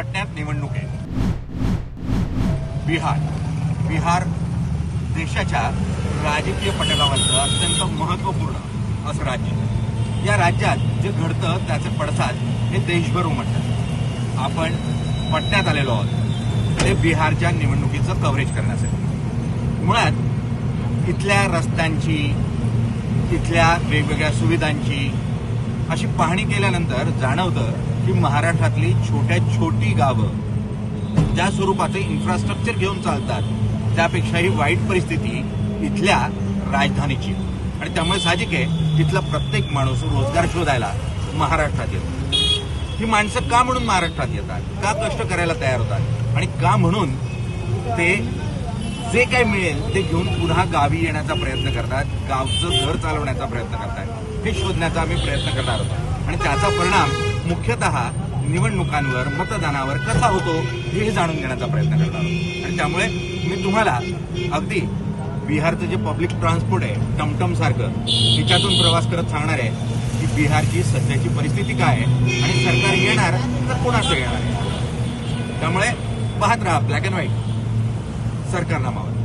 पटण्यात निवडणूक आहे. बिहार. बिहार देशाच्या राजकीय पटलावरचं अत्यंत महत्त्वपूर्ण असं राज्य. आहे. या राज्यात जे घडतं त्याचे पडसाद हे देशभर उमटतात. आपण पटण्यात आलेलो आहोत. ते बिहारच्या निवडणुकीचं कव्हरेज करण्यासाठी. मुळात इथल्या रस्त्यांची इथल्या वेगवेगळ्या सुविधांची अशी पाहणी केल्यानंतर जाणवतं की महाराष्ट्रातली छोट्या छोटी गावं ज्या स्वरूपाचं इन्फ्रास्ट्रक्चर घेऊन चालतात त्यापेक्षाही वाईट परिस्थिती इथल्या राजधानीची. आणि त्यामुळे साहजिक आहे तिथला प्रत्येक माणूस रोजगार शोधायला महाराष्ट्रात येतो. ही माणसं का म्हणून महाराष्ट्रात येतात? का कष्ट करायला तयार होतात? आणि का म्हणून ते जे काय मिळेल ते घेऊन पुन्हा गावी येण्याचा प्रयत्न करतात गावचं घर चालवण्याचा प्रयत्न करतात? हे शोधण्याचा आम्ही प्रयत्न करणार आहोत. आणि त्याचा परिणाम मुख्यतः निवडणुकांवर मतदानावर कसा होतो हे जाणून घेण्याचा प्रयत्न करणार आहोत. आणि त्यामुळे मी तुम्हाला अगदी बिहारचं जे पब्लिक ट्रान्सपोर्ट आहे टमटम सारखं तिच्यातून प्रवास करत सांगणार आहे की बिहारची सध्याची परिस्थिती काय आहे आणि सरकार येणार तर कोणाचं येणार आहे. त्यामुळे पाहत राहा ब्लॅक अँड व्हाईट सरकारनामावर.